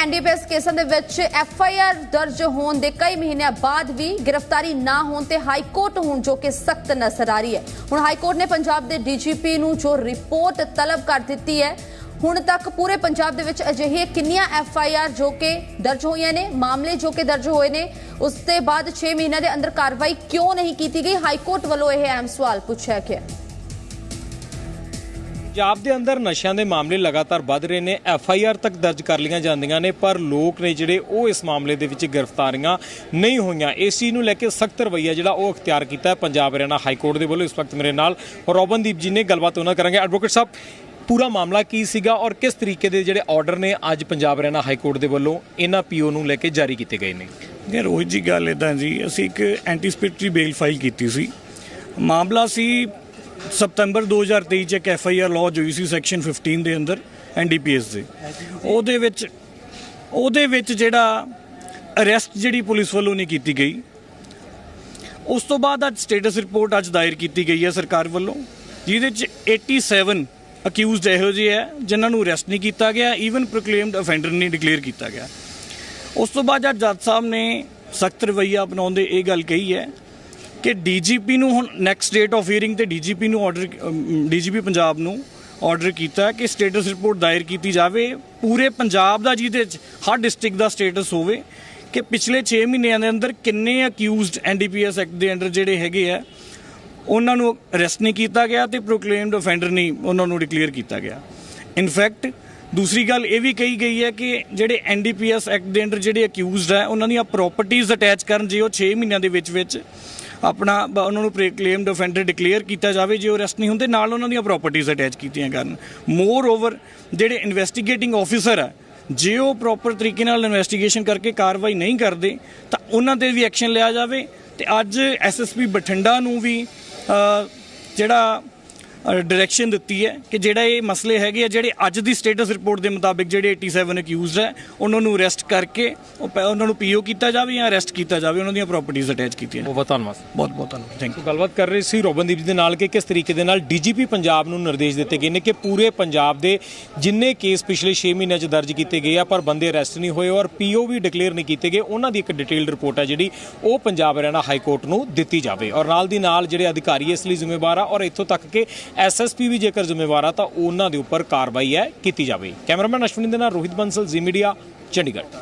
NDPS ਕੇਸਾਂ ਦੇ ਵਿੱਚ ਐਫ ਦਰਜ ਹੋਣ ਦੇ ਕਈ ਮਹੀਨਿਆਂ ਬਾਅਦ ਵੀ ਗ੍ਰਿਫਤਾਰੀ ਨਾ ਹੋਣ ਤੇ ਹਾਈ ਕੋਰਟ ਹੁਣ ਜੋ ਕਿ ਸਖਤ ਨਜ਼ਰ ਆ ਰਹੀ ਹੈ। ਹੁਣ ਹਾਈ ਕੋਰਟ ਨੇ ਪੰਜਾਬ ਦੇ ਡੀਜੀਪੀ ਨੂੰ ਜੋ ਰਿਪੋਰਟ ਤਲਬ ਕਰ ਦਿੱਤੀ ਹੈ, ਹੁਣ ਤੱਕ ਪੂਰੇ ਪੰਜਾਬ ਦੇ ਵਿੱਚ ਅਜਿਹੇ ਕਿੰਨੀਆਂ ਐਫ ਆਈ ਆਰ ਜੋ ਕਿ ਦਰਜ ਹੋਈਆਂ ਨੇ, ਮਾਮਲੇ ਜੋ ਕਿ ਦਰਜ ਹੋਏ ਨੇ, ਉਸ ਦੇ ਬਾਅਦ 6 ਮਹੀਨਿਆਂ ਦੇ ਅੰਦਰ ਕਾਰਵਾਈ ਕਿਉਂ ਨਹੀਂ ਕੀਤੀ ਗਈ? ਹਾਈ ਕੋਰਟ ਵੱਲੋਂ ਇਹ ਅਹਿਮ ਸਵਾਲ ਪੁੱਛਿਆ ਗਿਆ। ਪੰਜਾਬ ਦੇ ਅੰਦਰ ਨਸ਼ਿਆਂ ਦੇ ਮਾਮਲੇ ਲਗਾਤਾਰ ਵੱਧ ਰਹੇ ਨੇ, ਐਫ ਆਈ ਆਰ ਤੱਕ ਦਰਜ ਕਰ ਲਈਆਂ ਜਾਂਦੀਆਂ ਨੇ, ਪਰ ਲੋਕ ਨੇ ਜਿਹੜੇ ਉਹ ਇਸ ਮਾਮਲੇ ਦੇ ਵਿੱਚ ਗ੍ਰਿਫਤਾਰੀਆਂ ਨਹੀਂ ਹੋਈਆਂ। ਇਸ ਚੀਜ਼ ਨੂੰ ਲੈ ਕੇ ਸਖਤ ਰਵੱਈਆ ਜਿਹੜਾ ਉਹ ਅਖਤਿਆਰ ਕੀਤਾ ਪੰਜਾਬ ਹਰਿਆਣਾ ਹਾਈ ਕੋਰਟ ਦੇ ਵੱਲੋਂ। ਇਸ ਵਕਤ ਮੇਰੇ ਨਾਲ ਰੋਬਨਦੀਪ ਜੀ ਨੇ ਗੱਲਬਾਤ ਉਹਨਾਂ ਕਰਾਂਗੇ। ਐਡਵੋਕੇਟ ਸਾਹਿਬ, ਪੂਰਾ ਮਾਮਲਾ ਕੀ ਸੀਗਾ ਔਰ ਕਿਸ ਤਰੀਕੇ ਦੇ ਜਿਹੜੇ ਆਰਡਰ ਨੇ ਅੱਜ ਪੰਜਾਬ ਹਰਿਆਣਾ ਹਾਈ ਕੋਰਟ ਦੇ ਵੱਲੋਂ ਇਹਨਾਂ ਪੀਓ ਨੂੰ ਲੈ ਕੇ ਜਾਰੀ ਕੀਤੇ ਗਏ ਨੇ? ਯਾਰ ਰੋਹਿਤ ਜੀ, ਗੱਲ ਇਦਾਂ ਜੀ, ਅਸੀਂ ਇੱਕ ਐਂਟੀਸਪੇਟਰੀ ਬੇਲ ਫਾਈਲ ਕੀਤੀ ਸੀ। ਮਾਮਲਾ ਸੀ ਸਤੰਬਰ 2023 ਚ ਇੱਕ ਐਫ ਆਈ ਆਰ ਲੌਜ ਹੋਈ ਸੀ ਸੈਕਸ਼ਨ 15 ਦੇ ਅੰਦਰ ਐਨਡੀਪੀਐਸ ਦੇ। ਉਹਦੇ ਵਿੱਚ ਉਹਦੇ ਵਿੱਚ ਜਿਹੜਾ ਅਰੈਸਟ ਜਿਹੜੀ ਪੁਲਿਸ ਵੱਲੋਂ ਨਹੀਂ ਕੀਤੀ ਗਈ, ਉਸ ਤੋਂ ਬਾਅਦ ਅੱਜ ਸਟੇਟਸ ਰਿਪੋਰਟ ਅੱਜ ਦਾਇਰ ਕੀਤੀ ਗਈ ਹੈ ਸਰਕਾਰ ਵੱਲੋਂ, ਜਿਹਦੇ ਚ 87 ਅਕਿਊਜ਼ਡ ਇਹੋ ਜਿਹੇ ਹੈ, ਜਿਨ੍ਹਾਂ ਨੂੰ ਅਰੈਸਟ ਨਹੀਂ ਕੀਤਾ ਗਿਆ ਈਵਨ ਪ੍ਰੋਕਲੇਮਡ ਅਫੈਂਡਰ ਨਹੀਂ ਡਿਕਲੇਅਰ ਕੀਤਾ ਗਿਆ। ਉਸ ਤੋਂ ਬਾਅਦ ਅੱਜ ਜੱਜ ਸਾਹਿਬ ਨੇ ਸਖਤ ਰਵੱਈਆ ਅਪਣਾਉਂਦੇ ਇਹ ਗੱਲ ਕਹੀ ਹੈ ਕਿ ਡੀਜੀਪੀ ਨੂੰ ਹੁਣ ਨੈਕਸਟ ਡੇਟ ਆਫ ਹੀਅਰਿੰਗ ਤੇ ਡੀਜੀਪੀ ਨੂੰ ਆਰਡਰ ਡੀਜੀਪੀ ਪੰਜਾਬ ਨੂੰ ਆਰਡਰ ਕੀਤਾ ਕਿ ਸਟੇਟਸ ਰਿਪੋਰਟ ਦਾਇਰ ਕੀਤੀ ਜਾਵੇ, ਪੂਰੇ ਪੰਜਾਬ ਦਾ ਜਿਹਦੇ 'ਚ, ਹਰ ਡਿਸਟ੍ਰਿਕਟ ਦਾ ਸਟੇਟਸ ਹੋਵੇ, ਕਿ ਪਿਛਲੇ 6 ਮਹੀਨਿਆਂ ਦੇ ਅੰਦਰ ਕਿੰਨੇ ਅਕਿਊਜ਼ਡ ਐਨਡੀਪੀਐਸ ਐਕਟ ਦੇ ਅੰਡਰ ਜਿਹੜੇ ਹੈਗੇ ਆ, ਉਹਨਾਂ ਨੂੰ ਅਰੈਸਟ ਨਹੀਂ ਕੀਤਾ ਗਿਆ ਤੇ ਪ੍ਰੋਕਲੇਮਡ ਅਫੈਂਡਰ ਨਹੀਂ ਉਹਨਾਂ ਨੂੰ ਡਿਕਲੇਅਰ ਕੀਤਾ ਗਿਆ। ਇਨਫੈਕਟ ਦੂਸਰੀ ਗੱਲ ਇਹ ਵੀ ਕਹੀ ਗਈ ਹੈ ਕਿ ਜਿਹੜੇ ਐਨਡੀਪੀਐਸ ਐਕਟ ਦੇ ਅੰਡਰ ਜਿਹੜੇ ਅਕਿਊਜ਼ਡ ਹੈ ਉਹਨਾਂ ਦੀਆਂ ਪ੍ਰਾਪਰਟੀਆਂ ਅਟੈਚ ਕਰਨ ਜੇ ਉਹ 6 ਮਹੀਨਿਆਂ ਦੇ ਵਿੱਚ ਵਿੱਚ ਆਪਣਾ ਉਹਨਾਂ ਨੂੰ ਪ੍ਰੋਕਲੇਮਡ ਅਫੈਂਡਰ ਡਿਕਲੇਅਰ ਕੀਤਾ ਜਾਵੇ ਜੇ ਉਹ ਅਰੈਸਟ ਨਹੀਂ ਹੁੰਦੇ, ਨਾਲ ਉਹਨਾਂ ਦੀਆਂ ਪ੍ਰਾਪਰਟੀਆਂ ਅਟੈਚ ਕੀਤੀਆਂ ਕਰਨ ਮੋਰ ਓਵਰ ਜਿਹੜੇ ਇਨਵੈਸਟੀਗੇਟਿੰਗ ਆਫੀਸਰ ਹੈ ਜੇ ਉਹ ਪ੍ਰੋਪਰ ਤਰੀਕੇ ਨਾਲ ਇਨਵੈਸਟੀਗੇਸ਼ਨ ਕਰਕੇ ਕਾਰਵਾਈ ਨਹੀਂ ਕਰਦੇ, ਤਾਂ ਉਹਨਾਂ ਤੇ ਵੀ ਐਕਸ਼ਨ ਲਿਆ ਜਾਵੇ। ਤੇ ਅੱਜ ਐਸਐਸਪੀ ਬਠਿੰਡਾ ਨੂੰ ਵੀ ਜਿਹੜਾ ਡਾਇਰੈਕਸ਼ਨ ਦਿੱਤੀ ਹੈ ਕਿ ਜਿਹੜਾ ਇਹ ਮਸਲੇ ਹੈਗੇ ਆ ਜਿਹੜੇ ਅੱਜ ਦੀ ਸਟੇਟਸ ਰਿਪੋਰਟ ਦੇ ਮੁਤਾਬਿਕ ਜਿਹੜੇ 87 ਅਕਿਊਜ਼ਡ ਹੈ ਉਹਨਾਂ ਨੂੰ ਅਰੈਸਟ ਕਰਕੇ ਉਹ ਪ- ਉਹਨਾਂ ਨੂੰ ਪੀਓ ਕੀਤਾ ਜਾਵੇ ਜਾਂ ਅਰੈਸਟ ਕੀਤਾ ਜਾਵੇ ਉਹਨਾਂ ਦੀਆਂ ਪ੍ਰਾਪਰਟੀਆਂ ਅਟੈਚ ਕੀਤੀਆਂ ਬਹੁਤ ਬਹੁਤ ਧੰਨਵਾਦ ਬਹੁਤ ਬਹੁਤ ਧੰਨਵਾਦ। ਥੈਂਕ ਯੂ ਗੱਲਬਾਤ ਕਰ ਰਹੇ ਸੀ ਰੋਬਨਦੀਪ ਜੀ ਦੇ ਨਾਲ ਕਿ ਕਿਸ ਤਰੀਕੇ ਦੇ ਨਾਲ ਡੀਜੀਪੀ ਪੰਜਾਬ ਨੂੰ ਨਿਰਦੇਸ਼ ਦਿੱਤੇ ਗਏ ਨੇ ਕਿ ਪੂਰੇ ਪੰਜਾਬ ਦੇ ਜਿੰਨੇ ਕੇਸ ਪਿਛਲੇ 6 ਮਹੀਨਿਆਂ 'ਚ ਦਰਜ ਕੀਤੇ ਗਏ ਆ ਪਰ ਬੰਦੇ ਅਰੈਸਟ ਨਹੀਂ ਹੋਏ ਔਰ ਪੀਓ ਵੀ ਡਿਕਲੇਅਰ ਨਹੀਂ ਕੀਤੇ ਗਏ ਉਹਨਾਂ ਦੀ ਇੱਕ ਡਿਟੇਲਡ ਰਿਪੋਰਟ ਹੈ ਜਿਹੜੀ ਉਹ ਪੰਜਾਬ ਹਰਿਆਣਾ ਹਾਈ ਕੋਰਟ ਨੂੰ ਦਿੱਤੀ ਜਾਵੇ। ਔਰ ਨਾਲ ਦੀ ਨਾਲ ਜਿਹੜੇ ਅਧਿਕਾਰੀ ਇਸ ਲਈ ਜ਼ਿੰਮੇਵਾਰ ਆ ਔਰ ਇੱਥੋਂ ਤੱਕ ਕਿ ਐਸਐਸਪੀ ਵੀ ਜੇਕਰ ਜ਼ਿੰਮੇਵਾਰ ਆ ਤਾਂ ਉਹਨਾਂ ਦੇ ਉੱਪਰ ਕਾਰਵਾਈ ਹੈ ਕੀਤੀ ਜਾਵੇ। ਕੈਮਰਾਮੈਨ ਅਸ਼ਵਨੀ ਦੇ ਨਾਲ ਰੋਹਿਤ ਬੰਸਲ, ਜ਼ੀ ਮੀਡੀਆ, ਚੰਡੀਗੜ੍ਹ।